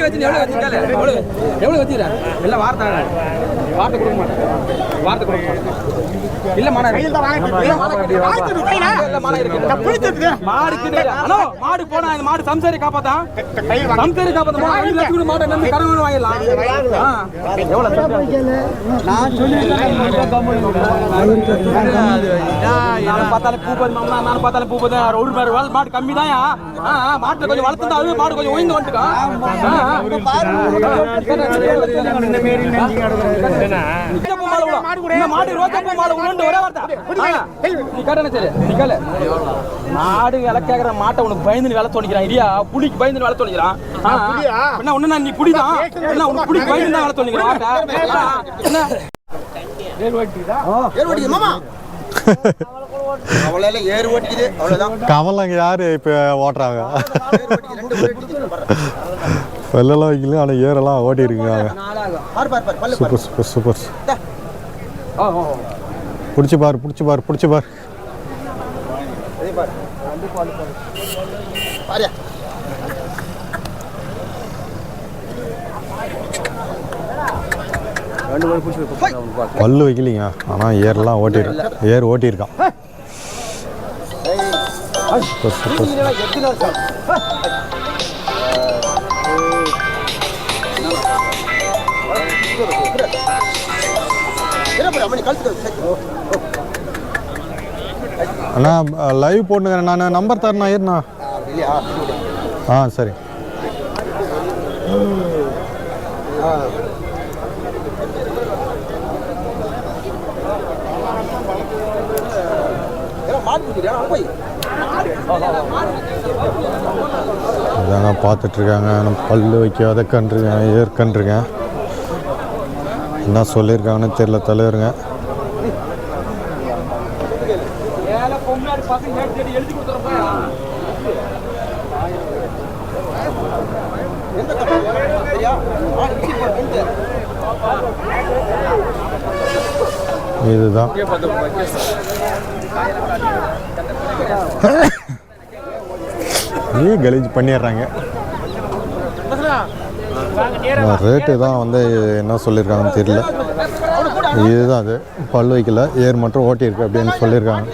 கையில் வச்சு எவ்வளோ வச்சிருக்கல எவ்வளோ எவ்வளோ வச்சுக்கிற இல்லை வார்த்தை வார்த்தை கொடுக்க மாட்டேன். வார்த்தை கொடுக்க மாட்டேன். இல்ல மன மாடு போனா இந்த மாடு சம்சாரி காப்பாத்தான் சம்சாரி காப்பாத்த மாடு ஐந்து லட்சம் மாட்டை நம்பி கடன் வாங்கிடலாம். ஆ. எவ்வளவு? நானும் பார்த்தாலும் பூ பது மாமா நானும் பார்த்தாலும் பூ பது ஒரு மாதிரி வேலை மாடு கம்மி தான் மாட்டுல கொஞ்சம் வளர்த்து அது மாடு கொஞ்சம் ஒய்ந்து வந்துட்டான் மாடு ரோஜாப்பூ மாலை உண்டு ஒரே வார்த்தை. நீ கடனை சரி நீ கேளு மாடு விலை கேக்குற மாட்டை உனக்கு பயந்து வேலை தோணிக்கிறான் இல்லையா புலிக்கு பயந்து வேலை தோணிக்கிறான். என்ன ஒண்ணு நீ புடிதான் என்ன உனக்கு புலிக்கு பயந்து தான் வேலை தோணிக்கிறான்? மாட்டை. ஆ, என்ன? ஏறு மாமா. அவ்வளோ கமலங்க யாரு இப்போ ஓட்டுறாங்க? வெள்ளெல்லாம் வைக்கல ஆனால் ஏரெல்லாம் ஓட்டி இருக்காங்க சூப்பர் சூப்பர் சூப்பர். பிடிச்சி பார் பிடிச்சி பார் பிடிச்சி பார். பாரு பாரியா பல்லு வைக்கலிங்க. ஆனால் ஏர்லாம் ஓட்டிரு ஏர் ஓட்டியிருக்கான். அண்ணா லைவ் போட்டுங்க நான் நம்பர் தரேண்ணா இல்லையா? ஆ சரி ஏன்னா மாட்டு குடிக்கிறியா போய் இதாங்க பார்த்துட்ருக்காங்க. நம்ம பல்லு வைக்காத கன்றுங்க ஏற்கன்றுங்க. என்ன சொல்லியிருக்காங்கன்னு தெரியல தலைவருங்க. ஏல இதுதான். நீ கலீஜ் பண்ணிடுறாங்க. ரேட்டு தான் வந்து என்ன சொல்லியிருக்காங்கன்னு தெரியல. இதுதான் அது. பல் வைக்கல. ஏர் மட்டும் ஓட்டியிருக்கு அப்படின்னு சொல்லியிருக்காங்க.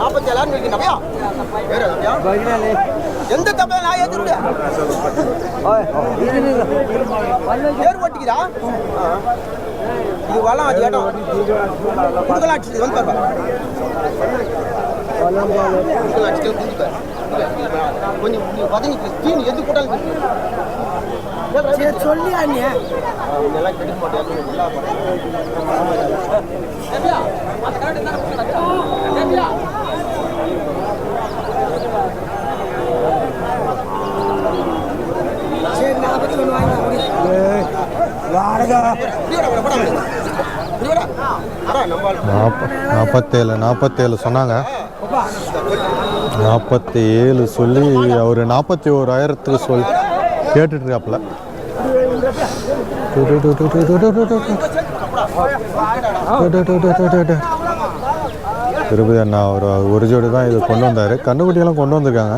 நாற்பத்தி ஏழாயிரம் எந்த தப்பையும் நான் விடு. ஏர் ஓட்டிக்கிறா? இது வளம் அது இடம். குடுக்கலாம் வந்து பாருப்பா கொஞ்சம் பதங்கி தீனி எது போட்டாலும் சொல்லி அண்ணியா இதெல்லாம் கிடைக்க. மாட்டேன் நாற்பத்தேழு நாற்பத்தேழு சொன்னாங்க. நாற்பத்தி ஏழு சொல்லி அவர் நாற்பத்தி ஓராயிரத்துக்கு சொல்லி கேட்டுட்ருக்காப்புல திருப்பதி அண்ணா அவர் ஒரு ஜோடி தான் இது கொண்டு வந்தார். கண்டுபிடியெல்லாம் கொண்டு வந்திருக்காங்க.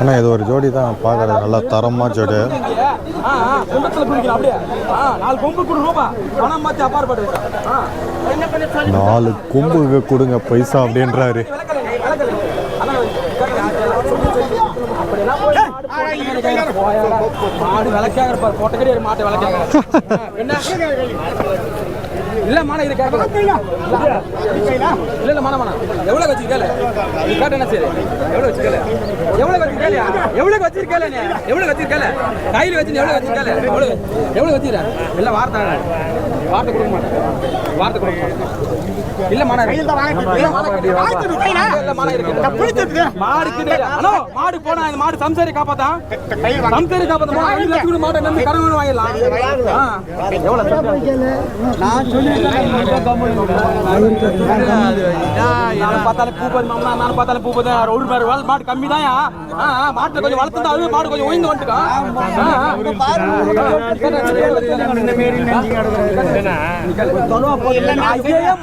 ஆனால் இது ஒரு ஜோடி தான். பார்க்குறது நல்லா தரமாக ஜோடி. ஆ, குண்டத்துல பிடிக்கணும் அப்படியே ஆ, நாலு கொம்பு கொடு ரூபா பணம் மாத்தி அப்பாற்பட்டு. நாலு கொம்புக்கு கொடுங்க பைசா அப்படின்றாரு மாடு விளக்காக இருப்பார் கிடையாது மாட்டை விளக்காக என்ன இல்ல மான இது கேட்கல இல்ல இல்ல மான மான. எவ்வளவு வச்சிருக்கல நீ கேட்டேன்னா சரி? எவ்வளவு வச்சிருக்கல எவ்வளவு வச்சிருக்கல எவ்வளவு வச்சிருக்கல நீ? எவ்வளவு வச்சிருக்கல கையில வச்சு எவ்வளவு வச்சிருக்கல எவ்வளவு எவ்வளவு வச்சிருக்க? இல்ல வார்த்தை வார்த்தை கொடுக்க மாட்டேன். வார்த்தை கொடுக்க மாட்டேன். இல்ல இருக்கு. இல்ல மான இருக்கு. இல்ல மாடு போனா இந்த மாடு சம்சாரி காப்பாத்தான் சம்சாரி காப்பாத்த. ஐந்து லட்சம் மாட்டை நம்பி கடன் வாங்கிடலாம். நானும் பார்த்தாலும் பூ பது மாமா நானும் பார்த்தாலும் பூ பது ஒரு மாதிரி மாடு கம்மி தான் மாட்டை கொஞ்சம் வளர்த்துட்டா அது மாடு கொஞ்சம் ஓய்ந்து வந்துட்டா.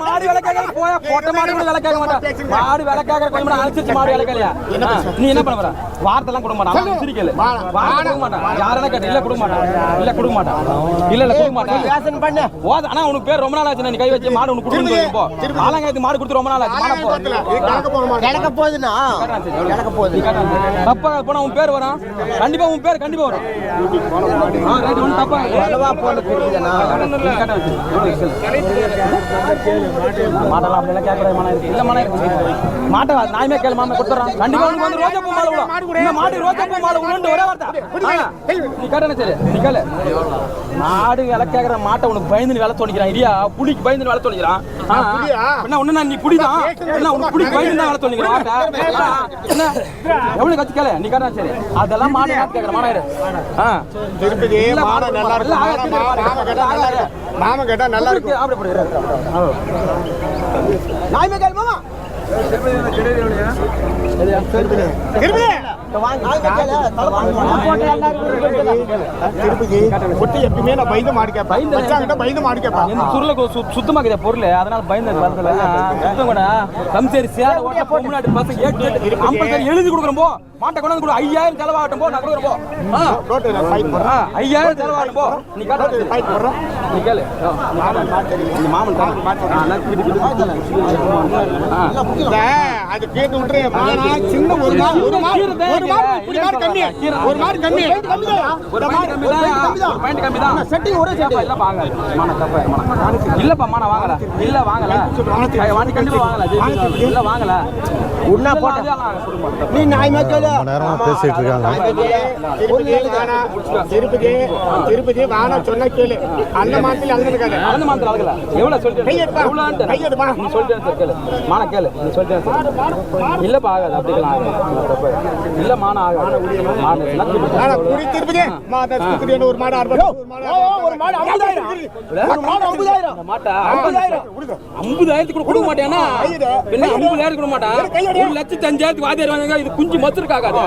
மாடு விலை கேட்கற போயா பொட்டை மாடு கூட விலை கேட்க மாட்டான் மாடு விலை கேட்கற கொஞ்சம் கூட அனுசரிச்சு மாடு விலை கேட்கலையா நீ என்ன பண்ண போற? வார்த்தைலாம் கொடுக்க மாட்டான். சிரிக்கல. வார்த்தை கொடுக்க மாட்டான். யாரெல்லாம் கேட்ட? இல்ல கொடுக்க மாட்டான். இல்ல கொடுக்க மாட்டான். இல்ல இல்ல கொடுக்க மாட்டான். பண்ணு. ஓத ஆனா உனக்கு பேர் ரொம்ப நாள் ஆச்சு நீ கை வச்சு மாடு உனக்கு கொடுக்கணும் போ. ஆலங்காயத்து மாடு கொடுத்து ரொம்ப நாள் ஆச்சு. மாட போ. கிடக்க போகுதுண்ணா. கிடக்க போகுது. தப்பா போனா உன் பேர் வரும். கண்டிப்பா உன் பேர் கண்டிப்பா வரும். ஆ, தப்பா அளவா கட்ட வச்சு. மாட்டெல்லாம் அப்படியெல்லாம் கேட்கறது மனம் இருக்கு. இல்ல மனம் இருக்கு. மாட்டை வா- நாயுமே கேளு மாமா கொடுத்துறான் கண்டிப்பா உனக்கு வந்து ரோஜா பூ மாலை விடும். இந்த மாடு ரோஜா பூ மாலை விடுன்னு ஒரே வார்த்தை. ஆ, நீ கேட்டன சரி? நீ கேளு. மாடு விலை கேட்கற மாட்டை உனக்கு பயந்து விலை தோணிக்கிறான். இடியா புலிக்கு பயந்து விலை தோணிக்கிறான். என்ன ஒண்ணு நான் நீ புடிதான் என்ன உனக்கு புடிக்கு பயந்து தான் விலை தோணிக்கிறான். என்ன எவ்வளவு கத்தி கேளு. நீ கேட்டா சரி? அதெல்லாம் மாடு கேட்கற மாடு திருப்பதி மாடு நல்லா இருக்கும்? இல்ல, மாமா கேட்டா நல்லா இருக்கும் மாமா கேட்டா நல்லா இருக்கும் அப்படி அப்படி இரு, இரு, இரு. நாய்மே கேள் மாமா. திருப்பதி நாய்மே திருப்பதி எப்பயுமே நான் பயந்து மாடு கேட்பேன். பயந்து பச்சாங்கிட்ட பயந்து மாடு கேட்பேன். இந்த சுருளை கொ- சு- சுத்தமா இருக்குது பொருள். அதனால பயந்து வரதுல சுத்தம் கூட. கம்சேரி சேர ஓட்ட பொம்னாட்டு பசங்க ஏட்டு ஏட்டு கம்பல்சரி எழுதி கொடுக்குறோம் போ. மாட்டை கொண்டாந்து கொடு. ஐயாயிரம் செலவாகட்டும் போ. நான் ஐயாயிரம் செலவாகட்டும் போ. நீ கேட்ட ஃபைட் கேளு. மாமன் அது கேட்டு விட்டுரு. மானா சின்ன ஒரு ஒரு ஒரு மாடு இப்படி மாடு கம்மி. ஒரு மாடு கம்மி. ஒரு பாயிண்ட் கம்மி தான் ஒரு பாயிண்ட் கம்மி தான் செட்டிங் ஒரே செட்டி இல்ல வாங்க மான தப்பா மான இல்லப்பா மான வாங்கல. இல்ல வாங்கல. வாங்கி கண்டிப்பா வாங்கல. இல்ல வாங்கல. உன்னா போட்ட நீ நாய்மே கேளு ரொம்ப நேரமா பேசிட்டு இருக்காங்க. திருப்பதி திருப்பதி சொன்ன கேளு. அந்த மாதத்துல அந்த இருக்காது அந்த மாத்திரம் அழகல எவ்வளவு சொல்லிட்டு கையெடுப்பா. எவ்வளவு கையெடுப்பா. நீ சொல்லிட்டு கேளு. மான கேளு. நீ சொல்லிட்டு இல்லப்பா ஆகாது. அப்படிக்கலாம் ஆகாது. தப்பு இல்ல மான ஆகாது. மான திருப்பதி ஒரு மாடு அறுபது ஒரு மாடு ஐம்பதாயிரம் ஒரு மாடு ஐம்பதாயிரம் மாட்டா ஐம்பதாயிரத்துக்கு கூட கொடுக்க மாட்டேன்னா என்ன ஐம்பதாயிரம் கொடுக்க மாட்டான் ஒரு லட்சத்தி அஞ்சாயிரத்துக்கு வாதியார் வாங்க இது குஞ்சு மத்துருக்காகாத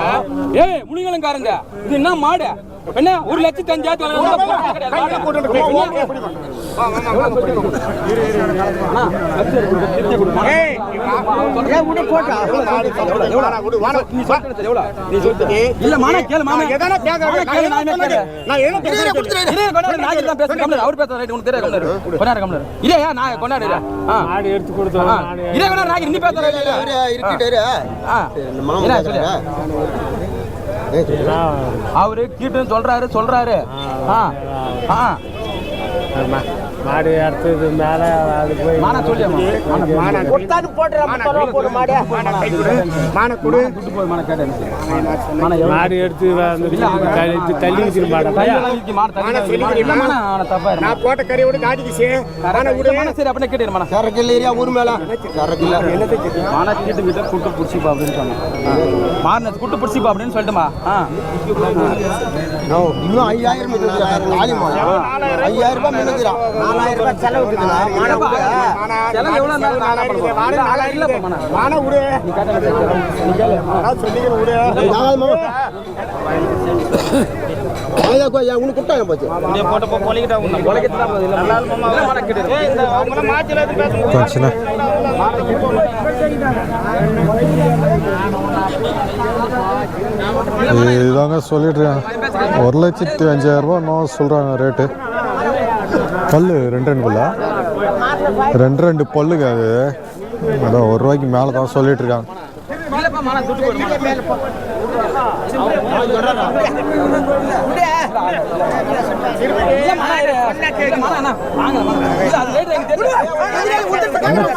ஏய் முனிங்கலங்காரங்க இது என்ன மாடு? என்ன? ஒரு லட்சத்தி அஞ்சாயிரத்துக்கு அவர் ஆ. ஆ. என்ன அவரு கீட்டுன்னு சொல்றாரு சொல்றாரு ஆ ஆ மாடு எடுத்தது மேல அது போய் மானா போடுற தொலைவா போடு மாடு. மானா கை கொடு. மானா கொடு. கூட்டு போய் மானா கேட்டேன். மாடு எடுத்து வந்து தள்ளி தள்ளி வச்சிரு மாட. மானா. சொல்லி மானா, தப்பா. நான் போட்ட மானா விடு மானா, சரி அப்படியே கேட்டு மானா. சரக்கு ஏரியா ஊர் மேல. சரக்கு இல்ல மானா கீட்டு கிட்ட கூட்டு புடிச்சிப்பா அப்படின்னு சொன்னேன். மாறின கூட்டு புடிச்சிப்பா அப்படின்னு சொல்லிட்டுமா? ஆ. இன்னும் ஐயாயிரம் ஐயாயிரம் ரூபாய் மீனுக்குறான் நாலாயிரம் ரூபாய் செலவு செலவு நாலாயிரம் விடு விடு தான் போகுது. சின்ன இதுதாங்க சொல்லிட்டு ஒரு லட்சத்தி அஞ்சாயிரம் ரூபா சொல்கிறாங்க ரேட்டு. பல்லு ரெண்டு ரெண்டு பல்லா? ரெண்டு ரெண்டு பல்லுங்க அது. அதான் ஒரு ரூபாய்க்கு மேலே தான் சொல்லிட்டு இருக்காங்க.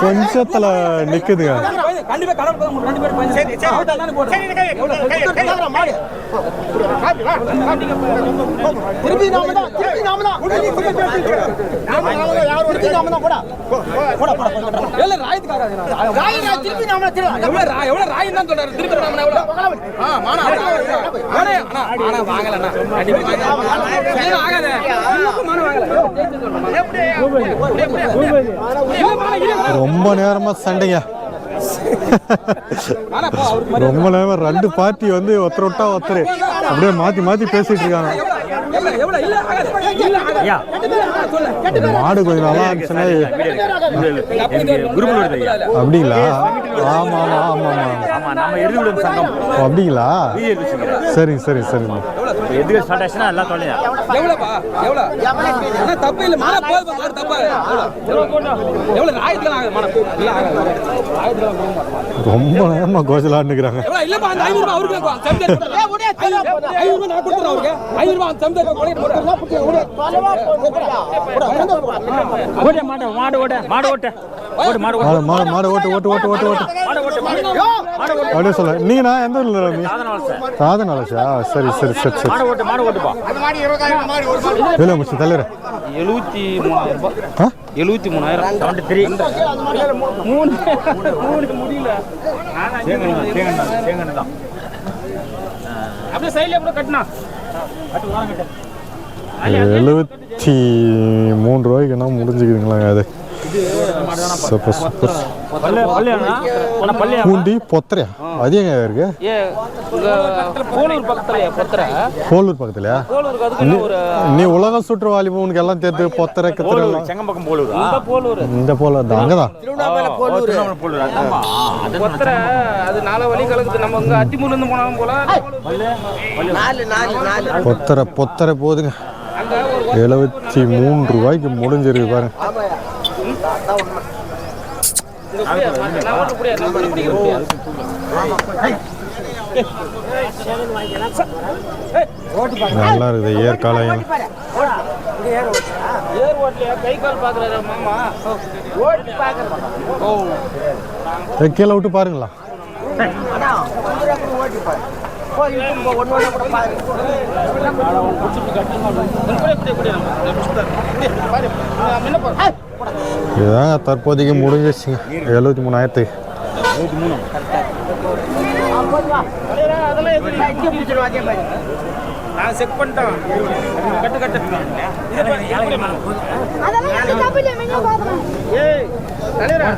கொஞ்சத்தில் நிற்குதுங்க கண்டிப்பா திருப்பி நாம தான் திருப்பி நாம தான் திருப்பி நாம தான் போடா போடா போடா இல்ல ராய் ராய் திருப்பி நாம தான் எவ்வளவு ரா- எவ்வளவு தான் சொல்றாரு திருப்பி எவ்வளவு ஆ மானா அண்ணா மானா வாங்கல அண்ணா கண்டிப்பா வாங்கல ஆகாத மானா வாங்கல ரொம்ப நேரமாக சண்டைங்க ஆனா போ அவருக்கு மரியாதை ரொம்ப நேரம் ரெண்டு பார்ட்டி வந்து ஒருத்தர் விட்டா ஒருத்தர். அப்படியே மாற்றி மாற்றி பேசிட்டு இருக்காங்க. மாடு கொஞ்சம் நல்லா இருந்துச்சுன்னா அப்படிங்களா? ஆமா எதிர்விடும் சங்கம். ஓ, அப்படிங்களா? சரிங்க சரி சரிங்க. எதுக்கு ஸ்டார்ட் ஆச்சுன்னா எல்லாம் தொலையா? எவ்வளவுப்பா எவ்வளவு ஆனா தப்பு இல்ல. மானா போதும் மாடு தப்பா. ஆயிரத்துல ஆகுது இல்ல ஆகாது. கொடுக்க மாட்டோம் ரொம்ப நேரமாக கோச்சலாண்டுக்கிறாங்க எவ்வளவு இல்லப்பா அந்த ஐநூறு ரூபாய் அவருக்கு நான் கொடுத்துறேன் அவருக்கு. ஐநூறு ரூபாய் அந்த மாடு மாடு ஓட்ட ஓடு மாடு மாடு ஓட்டு ஓட்டு ஓட்டு ஓட்டு ஓட்டு. அப்படியே சொல்ல. நீங்கண்ணா எந்த ஊரில் ரவி ராதநாளச்சா சரி. சரி. சரி சரி மாடு ஓட்டு மாடு ஓட்டுப்பா வேலை முடிச்சு தலைவர் எழுபத்தி மூணாயிரம் ரூபாய். ஆ? எழுபத்தி மூணாயிரம். செவன்டி த்ரீ மூணு மூணு முடியல. தேங்கண்ணா தேங்கண்ணா தேங்கண்ணா தான். அப்படியே சைட்ல கூட கட்டினா. எழுபத்தி மூணு ரூபாய்க்குன்னா முடிஞ்சுக்குதுங்களாங்க அது பல்லு பூண்டி பொத்தரையா அது எங்க இருக்கு? போலூர் பக்கத்துலயா நீ உலக சுற்றுவாளி உனக்கு எல்லாம் சேர்த்து பொத்தரை கித்தரை இந்த தான் அங்கதான். பொத்தர போல பொத்தரை பொத்தரை போதுங்க. எழுபத்தி மூணு ரூபாய்க்கு முடிஞ்சிருக்கு பாருங்க. நல்லா இருக்குது ஏற்காலையும். ஏர் ஓட்டலையா கை கால் பாக்குறாரு மாமா ஓட்டி பாக்குறேன் ஓ ஏய், கீழே விட்டு பாருங்களா. இதுதாங்க தற்போதைக்கு முடிஞ்சிச்சுங்க எழுபத்தி மூணாயிரத்து அதெல்லாம் எப்படி நான் செக் பண்ணிட்டேன் கட்டு கட்டு பாருங்க. ஏய் தலைவரா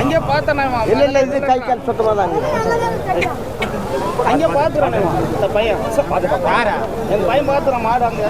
அங்கே பார்த்தேன் நான் இல்ல இல்ல இது கை கால் சுத்தமா தான் அங்கே பார்த்துறேன் இந்த பையன். பாரு என் பையன் பார்த்துறான். மாடு அங்கே